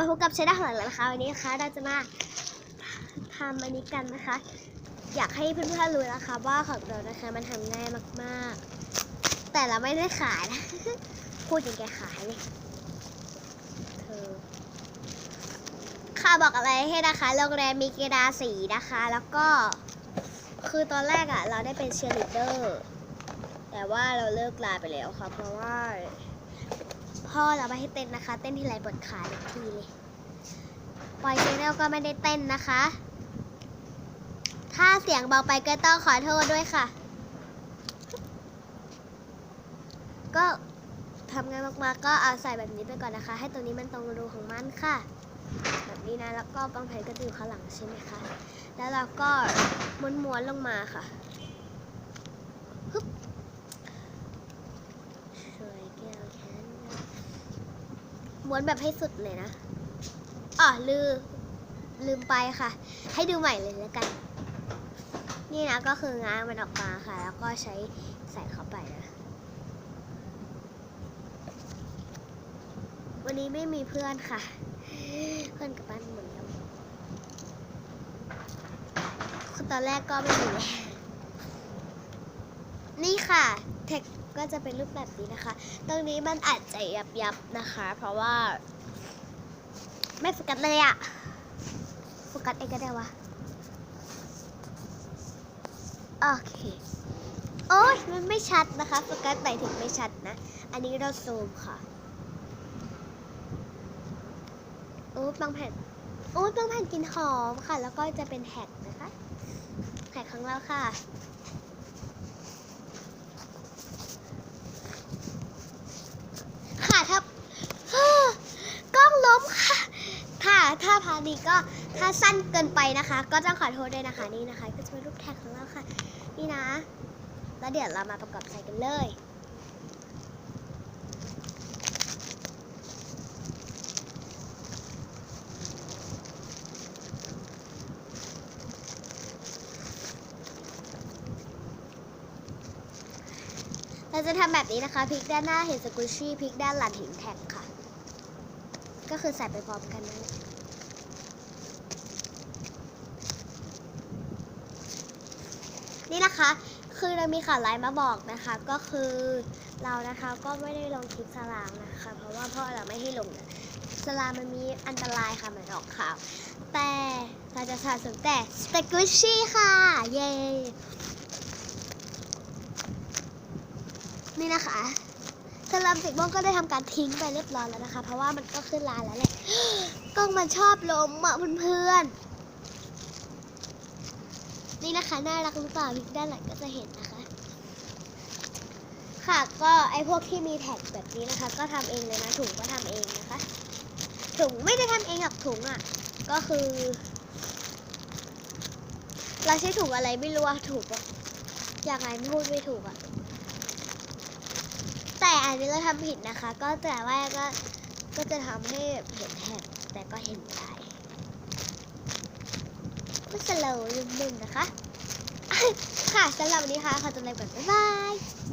มาพบกับชาด้าของเราแล้วนะคะวันนี้นะคะเราจะมาทำอันนี้กันนะคะ อยากให้เพื่อนๆรู้นะคะ ว่าของเรานะคะมันทำง่ายมากๆ แต่เราไม่ได้ขายนะพูดอย่างแกขายเลยเธอค่ะบอกอะไรให้นะคะโรงแรมมีกีฬาสีนะคะ แล้วก็คือตอนแรกอะ่ะ เราได้เป็นเชียร์ลีดเดอร์แต่ว่าเราเลิกลาไปแล้วค่ะเพราะว่า พ่อเราไม่ให้เต้นนะคะ เต้นทีไรปวดขาทุกทีเลยปอยเชนแนลก็ไม่ได้เต้นนะคะ ถ้าเสียงเบาไปก็ต้องขอโทษด้วยค่ะ ก็ทำงานมากๆก็เอาใส่แบบนี้ไปก่อนนะคะ ให้ตัวนี้มันตรงรูของมันค่ะ แบบนี้นะแล้วก็บางแผ่นก็จะอยู่ข้างหลังใช่ไหมคะ แล้วเราก็ม้วนๆลงมาค่ะฮึบช่วยแก้ว ม้วนแบบให้สุดเลยนะอ๋อลืมลืมไปค่ะ ให้ดูใหม่เลยแล้วกัน นี่นะก็คือง้างมันออกมาค่ะ แล้วก็ใช้ใส่เข้าไปนะ วันนี้ไม่มีเพื่อนค่ะ เพื่อนกับบ้านหมดแล้วคือตอนแรกก็ไม่มีนี่ค่ะเทค ก็จะเป็นรูปแบบนี้นะคะ ตรงนี้มันอาจจะยับยับนะคะ เพราะว่า ไม่โฟกัสเลยอะโฟกัสเองก็ได้วะ โอเค โอ้ยมันไม่ชัดนะคะโฟกัสไหนถึงไม่ชัดนะ อันนี้เราซูมค่ะโอ้บางแผ่นโอ้บางแผ่นกินหอมค่ะ แล้วก็จะเป็นแท็กนะคะ แท็กของเราค่ะถ้า กล้องล้มค่ะ ค่ะ ถ้าพาร์ทนี้ก็ถ้าสั้นเกินไปนะคะ ก็ต้องขอโทษด้วยนะคะนี่นะคะ ก็จะเป็นรูปแท็กของเราค่ะ นี่นะ แล้วเดี๋ยวเรามาประกอบใส่กันเลยเราจะทำแบบนี้นะคะพลิกด้านหน้าเห็นสกุชชี่พลิกด้านหลังเห็นแท็กค่ะ ก็คือใส่ไปพร้อมกันนั่นแหละ นี่นะคะ คือเรามีข่าวร้ายมาบอกนะคะ ก็คือเรานะคะก็ไม่ได้ลงคลิปสลามนะคะ เพราะว่าพ่อเราไม่ให้ลงนะสลามมันมีอันตรายค่ะเหมือนออกข่าว แต่เราจะสะสมแต่สกุชชี่ค่ะ เย้นี่นะคะสลัมสิกโมงก็ได้ทำการทิ้งไปเรียบร้อยแล้วนะคะ เพราะว่ามันก็ขึ้นลานแล้วแหละกล้องมันชอบล้มอะเพื่อนๆ นี่นะคะน่ารักหรือเปล่าพลิกด้านหลังก็จะเห็นนะคะ ค่ะก็ไอพวกที่มีแท็กแบบนี้นะคะ ก็ทำเองเลยนะถุงก็ทำเองนะคะ ถุงไม่ได้ทำเองหรอกถุงอะ ก็คือ เราใช้ถุงอะไรไม่รู้อะถูกอะอย่างไรพูดไม่ถูกอะแต่อันนี้เราทำผิดนะคะ ก็แต่ว่าก็ก็จะทำให้เห็นแท็บแต่ก็เห็นได้ สโลว์นิดนึงนะคะ ค่ะสำหรับวันนี้ค่ะ ขอตัวลาไปก่อนบ๊ายบาย